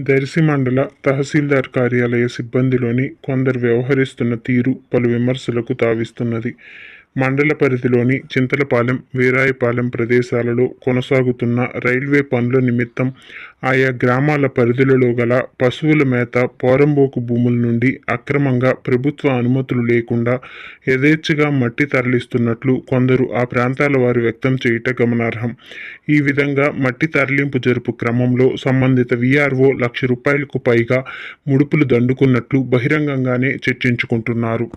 దర్శి మండల తహసీల్దార్ కార్యాలయ సిబ్బందిలోని కొందరు వ్యవహరిస్తున్న తీరు పలు విమర్శలకు తావిస్తున్నది. మండల పరిధిలోని చింతలపాలెం వీరాయపాలెం ప్రదేశాలలో కొనసాగుతున్న రైల్వే పనుల నిమిత్తం ఆయా గ్రామాల పరిధులలో గల పశువుల మేత పోరంబోకు భూముల నుండి అక్రమంగా ప్రభుత్వ అనుమతులు లేకుండా యథేచ్ఛగా మట్టి తరలిస్తున్నట్లు కొందరు ఆ ప్రాంతాల వారు వ్యక్తం చేయుట గమనార్హం. ఈ విధంగా మట్టి తరలింపు జరుపు క్రమంలో సంబంధిత విఆర్ఓ లక్ష రూపాయలకు పైగా ముడుపులు దండుకున్నట్లు బహిరంగంగానే చర్చించుకుంటున్నారు.